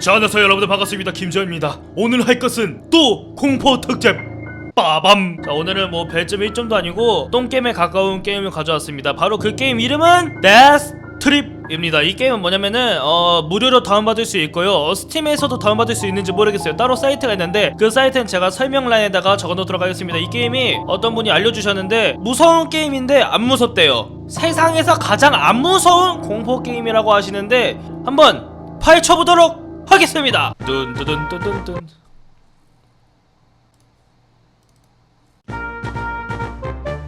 자 안녕하세요 여러분들. 반갑습니다. 김저입니다. 오늘 할 것은 또 공포 특집. 빠밤. 자 오늘은 뭐 별점 1점도 아니고 똥게임에 가까운 게임을 가져왔습니다. 바로 그 게임 이름은 데스 트립 입니다. 이 게임은 뭐냐면은 어 무료로 다운받을 수 있고요. 어, 스팀에서도 다운받을 수 있는지 모르겠어요. 따로 사이트가 있는데 그 사이트는 제가 설명란에다가 적어놓도록 하겠습니다. 이 게임이 어떤 분이 알려주셨는데 무서운 게임인데 안 무섭대요. 세상에서 가장 안 무서운 공포 게임이라고 하시는데 한번 파헤쳐보도록 하겠습니다. 뚠뚠뚠뚠뚠.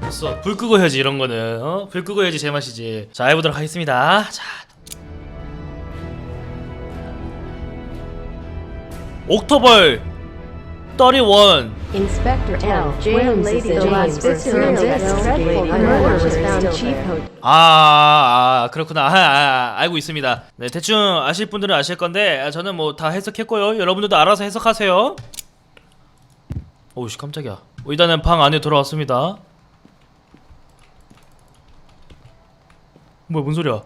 됐어. 불 끄고 해야지 이런 거는. 어? 불 끄고 해야지 제맛이지. 자 해보도록 하겠습니다. 자. 옥토벌 31 Inspector L. James is the last dreadful dreadful murder was found cheap. 아, 아, 아, 그렇구나. 아, 아, 아, 알고 있습니다. 네, 대충 아실 분들은 아실 건데 아, 저는 뭐 다 해석했고요. 여러분들도 알아서 해석하세요. 오우씨 깜짝이야. 어, 일단은 방 안에 돌아왔습니다. 뭐야, 뭔 소리야?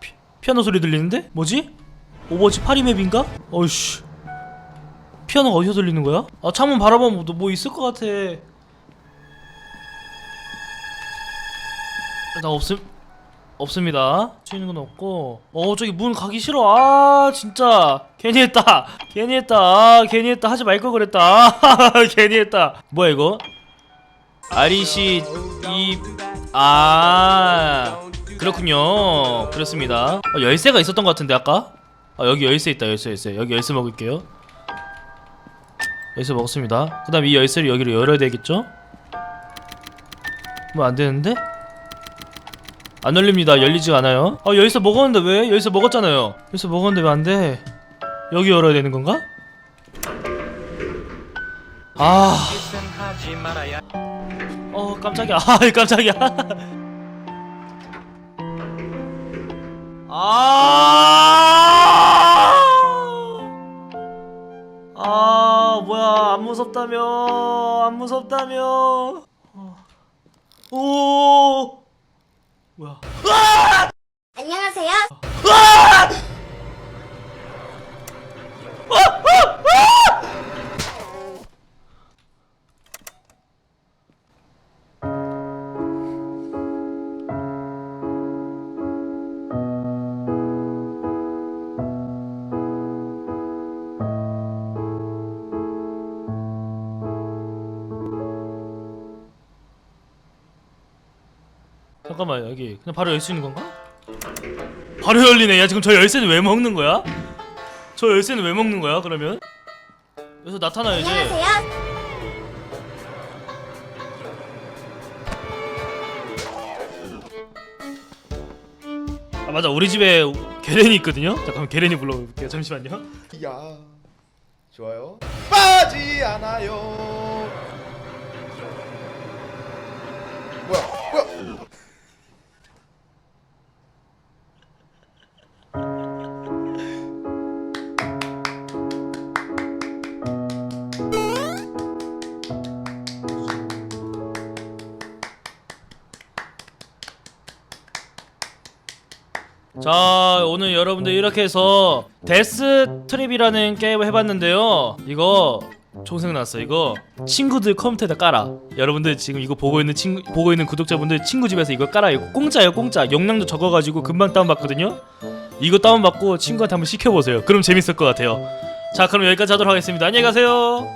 피, 피아노 소리 들리는데? 뭐지? 오버워치 파리 맵인가? 어이씨. 피아노가 어디서 들리는 거야? 아, 창문 바라보면 뭐, 뭐 있을 것 같아. 나 없음 없습니다. 치는 건 없고. 어 저기 문 가기 싫어. 아 진짜 괜히 했다. 괜히 했다. 아, 괜히 했다. 하지 말 걸 그랬다. 아, 괜히 했다. 뭐야 이거? 아리시 이아 그렇군요. 그렇습니다. 어, 열쇠가 있었던 것 같은데 아까? 아 여기 열쇠 있다. 열쇠 열쇠. 여기 열쇠 먹을게요. 열쇠 먹었습니다. 그 다음 이 열쇠를 여기로 열어야 되겠죠? 뭐 안 되는데? 안 열립니다. 열리지가 않아요. 아 여기서 먹었는데 왜? 여기서 먹었잖아요. 여기서 먹었는데 왜 안 돼? 여기 열어야 되는 건가? 아. 어 깜짝이야. 아 깜짝이야. 아. 무섭다며 안 무섭다며. 어. 오. 뭐야? 안녕하세요. 잠깐만 여기 그냥 바로 열 수 있는 건가? 바로 열리네. 야 지금 저 열쇠는 왜 먹는 거야? 저 열쇠는 왜 먹는 거야? 그러면 여기서 나타나야지. 안녕하세요. 아 맞아 우리 집에 게렌이 있거든요. 잠깐만 게렌이 불러볼게요. 잠시만요. 야 좋아요 빠지 않아요 자 오늘 여러분들 이렇게 해서 데스 트립이라는 게임을 해봤는데요. 이거 총 생각났어. 이거 친구들 컴퓨터에다 깔아. 여러분들 지금 이거 보고 있는 친구 보고 있는 구독자분들 친구 집에서 이거 깔아. 이거 공짜예요, 공짜. 용량도 적어가지고 금방 다운받거든요. 이거 다운받고 친구한테 한번 시켜보세요. 그럼 재밌을 것 같아요. 자 그럼 여기까지 하도록 하겠습니다. 안녕히 가세요.